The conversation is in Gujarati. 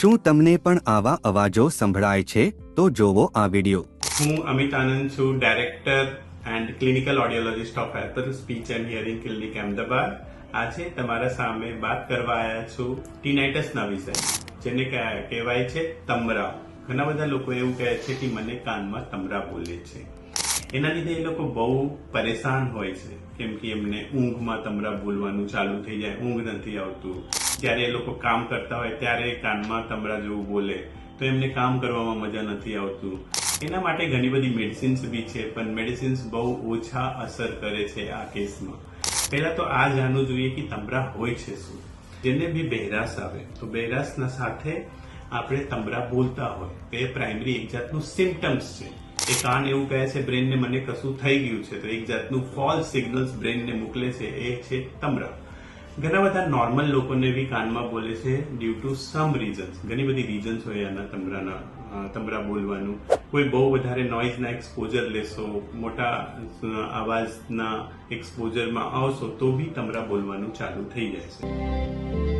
શું તમને પણ આવા અવાજો સંભળાય છે, તો જોવો આ વિડિયો. હું અમિત આનંદ છું director and clinical audiologist of Apple speech and hearing clinic Ahmedabad. આજે તમારા સામે વાત કરવા આવ્યા છું ટીનાઇટસના વિષય જેને કહે- કહેવાય છે તમરા ઘણા બધા લોકો એવું કહે છે કે મને કાનમાં તમરા બોલે છે. એના લીધે એ લોકો બહુ પરેશાન હોય છે. કેમ કે એમને ઊંઘમાં તમરા બોલવાનું ચાલુ થઈ જાય, ઊંઘ નથી આવતું. જ્યારે એ લોકો કામ કરતા હોય ત્યારે કાનમાં તમરા જેવું બોલે. તો એમને કામ કરવામાં મજા નથી આવતું. એના માટે ઘણી બધી મેડિસિન્સ બી છે, પણ મેડિસિન્સ બહુ ઓછા અસર કરે છે આ કેસમાં. પહેલા તો આ જાણવું જોઈએ કે તમરા હોય છે શું. જેને બી બહેરાશ આવે, તો બહેરાશના સાથે આપણે તમરા બોલતા હોય. તે પ્રાઇમરી એક જાતનું સિમ્ટમ્સ છે. એ કાન એવું કહે છે, બ્રેનને મને કશું થઈ ગયું છે. તો એક જાતનું ફોલ્સ સિગ્નલ્સ બ્રેનને મોકલે છે, એ છે તમરા ઘણા બધા નોર્મલ લોકોને બી કાનમાં બોલે છે ડ્યુ ટુ સમ રીઝન્સ ઘણી બધી રીઝન્સ હોય આના તમરાના તમરા બોલવાનું. કોઈ બહુ વધારે નોઇઝના એક્સપોઝર લેશો, મોટા અવાજના એક્સપોઝરમાં આવશો, તો બી તમરા બોલવાનું ચાલુ થઈ જાય છે.